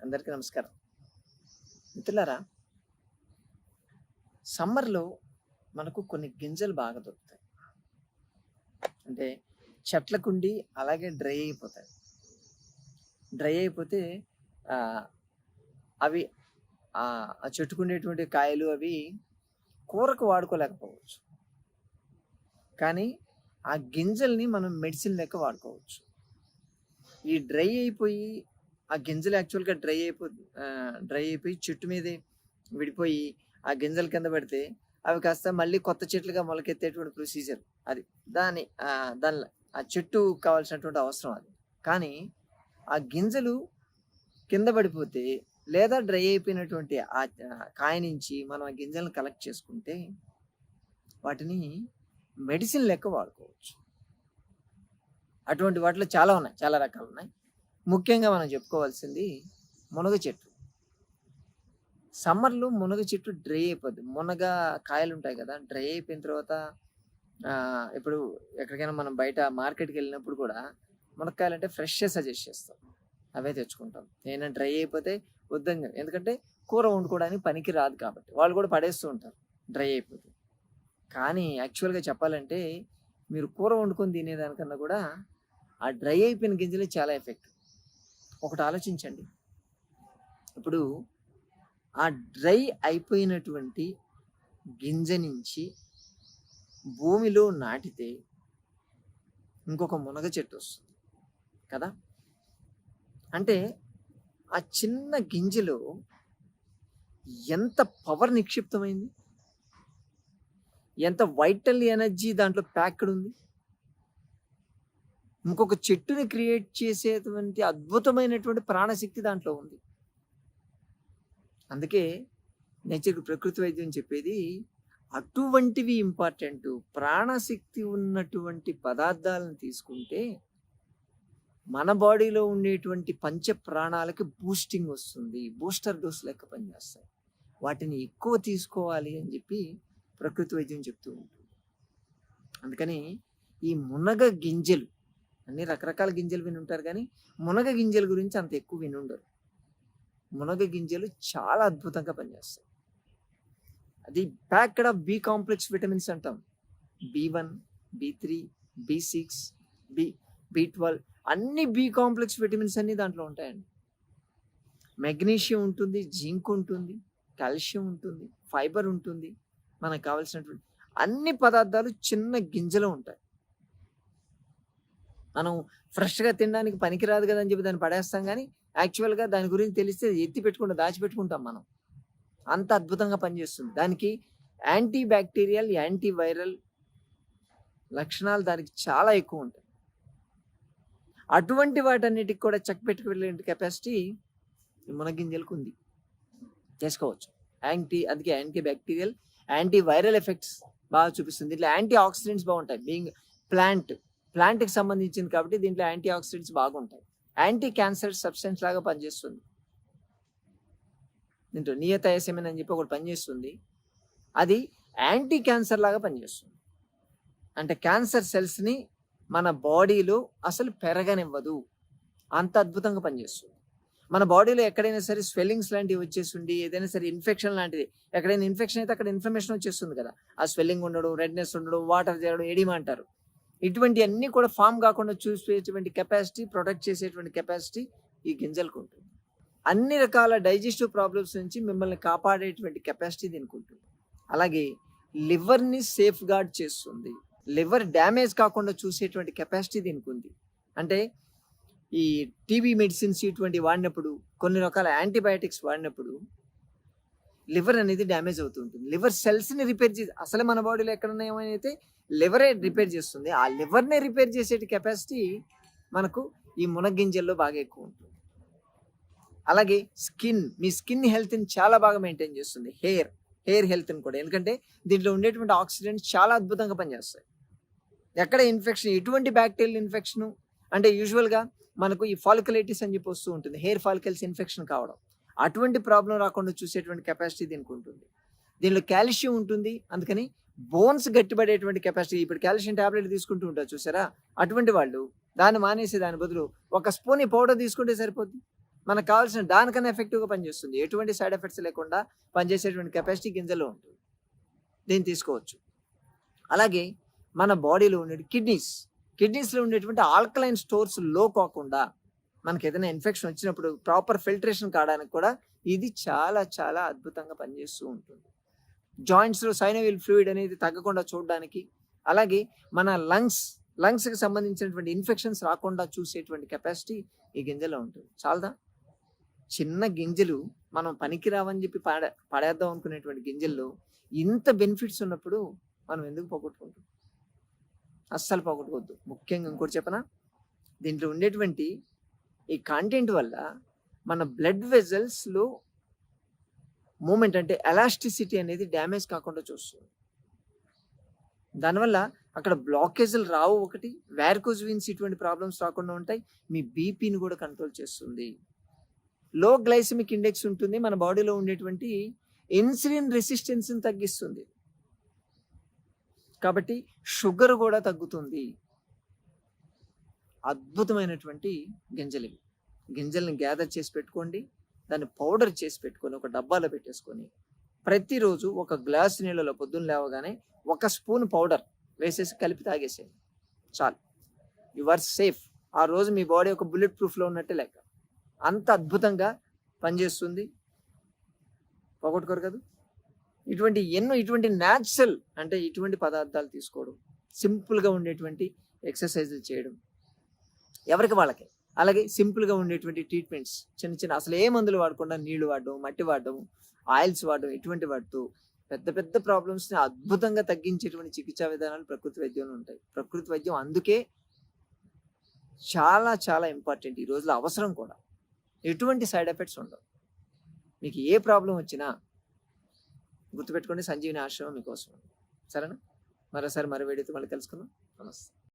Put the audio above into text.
అందరికీ నమస్కారం. మిత్రులారా సమ్మర్లో మనకు కొన్ని గింజలు బాగా దొరుకుతాయి. అంటే చెట్లకుండి అలాగే డ్రై అయిపోతాయి. డ్రై అయిపోతే అవి ఆ చెట్టుకుండేటువంటి కాయలు అవి కూరకు వాడుకోలేకపోవచ్చు. కానీ ఆ గింజల్ని మనం మెడిసిన్ లెక్క వాడుకోవచ్చు. ఈ డ్రై అయిపోయి ఆ గింజలు యాక్చువల్గా డ్రై అయిపో డ్రై అయిపోయి చెట్టు మీదే విడిపోయి ఆ గింజల కింద పెడితే అవి కాస్త మళ్ళీ కొత్త చెట్లుగా మొలకెత్తేటువంటి ప్రొసీజర్ అది. దాని దానిలో దాని ఆ చెట్టు కావాల్సినటువంటి అవసరం అది. కానీ ఆ గింజలు కింద పడిపోతే లేదా డ్రై అయిపోయినటువంటి ఆ కాయ నుంచి మనం ఆ గింజలను కలెక్ట్ చేసుకుంటే వాటిని మెడిసిన్ లెక్క వాడుకోవచ్చు. అటువంటి వాటిలో చాలా ఉన్నాయి చాలా రకాలు ఉన్నాయి. ముఖ్యంగా మనం చెప్పుకోవాల్సింది మునగ చెట్టు. సమ్మర్లో మునగ చెట్టు డ్రై అయిపోద్ది. మునగ కాయలు ఉంటాయి కదా డ్రై అయిపోయిన తర్వాత ఇప్పుడు ఎక్కడికైనా మనం బయట మార్కెట్కి వెళ్ళినప్పుడు కూడా మునక్కాయలు అంటే ఫ్రెష్గా సజెస్ట్ చేస్తాం. అవే తెచ్చుకుంటాం. ఏమైనా డ్రై అయిపోతే వద్దని ఎందుకంటే కూర వండుకోవడానికి పనికి రాదు కాబట్టి. వాళ్ళు కూడా పడేస్తూ ఉంటారు. డ్రై అయిపోతే. కానీ యాక్చువల్గా చెప్పాలంటే మీరు కూర వండుకొని తినేదానికన్నా కూడా ఆ డ్రై అయిపోయిన గింజలే చాలా ఎఫెక్ట్. ఒకటి ఆలోచించండి. ఇప్పుడు ఆ డ్రై అయిపోయినటువంటి గింజ నుంచి భూమిలో నాటితే ఇంకొక మునగ చెట్టు వస్తుంది కదా? అంటే ఆ చిన్న గింజలో ఎంత పవర్ నిక్షిప్తమైంది? ఎంత వైటల్ ఎనర్జీ దాంట్లో ప్యాక్డ్ ఉంది? ఇంకొక చెట్టుని క్రియేట్ చేసేటువంటి అద్భుతమైనటువంటి ప్రాణశక్తి దాంట్లో ఉంది. అందుకే నేచర్ ప్రకృతి వైద్యం చెప్పేది అటువంటివి ఇంపార్టెంట్. ప్రాణశక్తి ఉన్నటువంటి పదార్థాలను తీసుకుంటే మన బాడీలో ఉండేటువంటి పంచ ప్రాణాలకి బూస్టింగ్ వస్తుంది. బూస్టర్ డోస్ లెక్క పనిచేస్తాయి. వాటిని ఎక్కువ తీసుకోవాలి అని చెప్పి ప్రకృతి వైద్యం చెప్తూ ఉంటుంది. అందుకని ఈ మునగ గింజలు అన్ని రకరకాల గింజలు విని ఉంటారు కానీ మునగ గింజల గురించి అంత ఎక్కువ విని ఉండరు మునగ గింజలు చాలా అద్భుతంగా పనిచేస్తాయి. అది packed of B complex vitamins అంటాం. B one B three B six B B twelve అన్ని బి కాంప్లెక్స్ విటమిన్స్ అన్ని దాంట్లో ఉంటాయండి. మెగ్నీషియం ఉంటుంది జింక్ ఉంటుంది కాల్షియం ఉంటుంది ఫైబర్ ఉంటుంది మనకు కావాల్సినటువంటి అన్ని పదార్థాలు చిన్న గింజలో ఉంటాయి. మనం ఫ్రెష్గా తినడానికి పనికిరాదు కదా అని చెప్పి దాన్ని పడేస్తాం కానీ యాక్చువల్గా దాని గురించి తెలిస్తే ఎత్తి పెట్టుకుంటాం దాచిపెట్టుకుంటాం మనం. అంత అద్భుతంగా పనిచేస్తుంది. దానికి యాంటీ బ్యాక్టీరియల్ యాంటీ వైరల్ లక్షణాలు దానికి చాలా ఎక్కువ ఉంటాయి. అటువంటి వాటన్నిటికి కూడా చెక్ పెట్టుకు వెళ్ళే కెపాసిటీ మునగింజలకు ఉంది. చేసుకోవచ్చు. యాంటీ అందుకే anti bacterial anti viral effects బాగా చూపిస్తుంది. ఇట్లా యాంటీ ఆక్సిడెంట్స్ బాగుంటాయి. బీయింగ్ ప్లాంట్ ప్లాంట్కి సంబంధించింది కాబట్టి దీంట్లో యాంటీ ఆక్సిడెంట్స్ బాగుంటాయి. యాంటీ క్యాన్సర్ సబ్స్టెన్స్ లాగా పనిచేస్తుంది. దీంట్లో నియతయసమిన్ అని చెప్పి ఒకటి పనిచేస్తుంది. అది యాంటీ క్యాన్సర్ లాగా పనిచేస్తుంది. అంటే క్యాన్సర్ సెల్స్ని మన బాడీలో అసలు పెరగనివ్వదు. అంత అద్భుతంగా పనిచేస్తుంది. మన బాడీలో ఎక్కడైనా సరే స్వెల్లింగ్స్ లాంటివి వచ్చేసిండి ఏదైనా సరే ఇన్ఫెక్షన్ లాంటిది. ఎక్కడైనా ఇన్ఫెక్షన్ అయితే అక్కడ ఇన్ఫర్మేషన్ వచ్చేస్తుంది కదా. ఆ స్వెల్లింగ్ ఉండడం రెడ్నెస్ ఉండడం వాటర్ చేరడం ఎడిమా అంటారు. ఇటువంటి అన్నీ కూడా ఫామ్ కాకుండా చూసేటువంటి కెపాసిటీ ప్రొటెక్ట్ చేసేటువంటి కెపాసిటీ ఈ గింజలకు ఉంటుంది. అన్ని రకాల డైజెస్టివ్ ప్రాబ్లమ్స్ నుంచి మిమ్మల్ని కాపాడేటువంటి కెపాసిటీ దీనికి ఉంటుంది. అలాగే లివర్ని సేఫ్ గార్డ్ చేస్తుంది. లివర్ డ్యామేజ్ కాకుండా చూసేటువంటి కెపాసిటీ దీనికి ఉంది. అంటే ఈ టీబీ మెడిసిన్స్ ఇటువంటి వాడినప్పుడు కొన్ని రకాల యాంటీబయాటిక్స్ వాడినప్పుడు లివర్ అనేది డ్యామేజ్ అవుతుంటుంది లివర్ సెల్స్ని రిపేర్ చేసి అసలు మన బాడీలో ఎక్కడన్నా ఏమైతే లివరే రిపేర్ చేస్తుంది. ఆ లివర్నే రిపేర్ చేసే కెపాసిటీ మనకు ఈ మునగింజల్లో బాగా ఎక్కువ ఉంటుంది. అలాగే స్కిన్ మీ స్కిన్ హెల్త్ని చాలా బాగా మెయింటైన్ చేస్తుంది. హెయిర్ హెయిర్ హెల్త్ని కూడా. ఎందుకంటే దీంట్లో ఉండేటువంటి ఆక్సిడెంట్స్ చాలా అద్భుతంగా పనిచేస్తాయి. ఎక్కడ ఇన్ఫెక్షన్ ఎటువంటి బ్యాక్టీరియల్ ఇన్ఫెక్షన్ అంటే యూజువల్గా మనకు ఈ ఫాలికులైటిస్ అని చెప్పి వస్తూ ఉంటుంది. హెయిర్ ఫాలికల్స్ ఇన్ఫెక్షన్ కావడం. అటువంటి ప్రాబ్లం రాకుండా చూసేటువంటి కెపాసిటీ దీనికి ఉంటుంది. దీనిలో కాల్షియం ఉంటుంది. అందుకని బోన్స్ గట్టిపడేటువంటి కెపాసిటీ ఇప్పుడు కాల్షియం టాబ్లెట్ తీసుకుంటూ ఉంటారు చూసారా? అటువంటి వాళ్ళు దాన్ని మానేసి దాని బదులు ఒక స్పూన్ పౌడర్ తీసుకుంటే సరిపోద్ది. మనకు కావాల్సిన దానికన్నా ఎఫెక్టివ్గా పనిచేస్తుంది. ఎటువంటి సైడ్ ఎఫెక్ట్స్ లేకుండా పనిచేసేటువంటి కెపాసిటీ గింజలో ఉంటుంది. దీన్ని తీసుకోవచ్చు. అలాగే మన బాడీలో ఉండే కిడ్నీస్ కిడ్నీస్లో ఉండేటువంటి ఆల్కలైన్ స్టోర్స్లో కాకుండా మనకి ఏదైనా ఇన్ఫెక్షన్ వచ్చినప్పుడు ప్రాపర్ ఫిల్టరేషన్ కావడానికి కూడా ఇది చాలా చాలా అద్భుతంగా పనిచేస్తూ ఉంటుంది. జాయింట్స్లో సైనవిల్ ఫ్లూయిడ్ అనేది తగ్గకుండా చూడడానికి అలాగే మన లంగ్స్ లంగ్స్కి సంబంధించినటువంటి ఇన్ఫెక్షన్స్ రాకుండా చూసేటువంటి కెపాసిటీ ఈ గింజలో ఉంటుంది. చాలదా? చిన్న గింజలు మనం పనికి రావని చెప్పి పాడ పడేద్దాం అనుకునేటువంటి గింజల్లో ఇంత బెనిఫిట్స్ ఉన్నప్పుడు మనం ఎందుకు పోగొట్టుకుంటాం? అస్సలు పోగొట్టుకోవద్దు. ముఖ్యంగా ఇంకోటి చెప్పనా? దీంట్లో ఉండేటువంటి ఈ కంటెంట్ వల్ల మన బ్లడ్ వెజల్స్లో మూమెంట్ అంటే ఎలాస్టిసిటీ అనేది డ్యామేజ్ కాకుండా చూస్తుంది. దానివల్ల అక్కడ బ్లాకేజ్లు రావు ఒకటి వ్యారికోజ్ వీన్స్ ఇటువంటి ప్రాబ్లమ్స్ రాకుండా ఉంటాయి మీ బీపీని కూడా కంట్రోల్ చేస్తుంది. లో గ్లైసమిక్ ఇండెక్స్ ఉంటుంది మన బాడీలో ఉండేటువంటి ఇన్సులిన్ రెసిస్టెన్స్ని తగ్గిస్తుంది. కాబట్టి షుగర్ కూడా తగ్గుతుంది. అద్భుతమైనటువంటి గింజలు ఇవి గింజల్ని గ్యాదర్ చేసి పెట్టుకోండి. దాన్ని పౌడర్ చేసి పెట్టుకొని ఒక డబ్బాలో పెట్టేసుకొని ప్రతిరోజు ఒక గ్లాస్ నీళ్ళలో పొద్దున్న లేవగానే ఒక స్పూన్ పౌడర్ వేసేసి కలిపి తాగేసేయండి. చాలు. You are safe. ఆ రోజు మీ బాడీ ఒక బుల్లెట్ ప్రూఫ్లో ఉన్నట్టే లెక్క. అంత అద్భుతంగా పనిచేస్తుంది. పోగొట్టుకోరు కదా. ఇటువంటి ఎన్నో ఇటువంటి న్యాచురల్ అంటే ఇటువంటి పదార్థాలు తీసుకోవడం సింపుల్గా ఉండేటువంటి ఎక్సర్సైజులు చేయడం ఎవరికి వాళ్ళకి. అలాగే సింపుల్గా ఉండేటువంటి ట్రీట్మెంట్స్. చిన్న చిన్న అసలు ఏ మందులు వాడకుండా నీళ్ళు వాడడం మట్టి వాడడం ఆయిల్స్ వాడడం ఇటువంటి వాడుతూ పెద్ద పెద్ద ప్రాబ్లమ్స్ని అద్భుతంగా తగ్గించేటువంటి చికిత్సా విధానాలు ప్రకృతి వైద్యంలో ఉంటాయి. ప్రకృతి వైద్యం అందుకే చాలా చాలా ఇంపార్టెంట్ ఈ రోజులో అవసరం కూడా. ఎటువంటి సైడ్ ఎఫెక్ట్స్ ఉండవు. మీకు ఏ ప్రాబ్లం వచ్చినా గుర్తుపెట్టుకోండి. సంజీవిని ఆశ్రమం మీకోసం. సరేనా? మరోసారి మరో వీడియోతో మళ్ళీ తెలుసుకుందాం నమస్తే.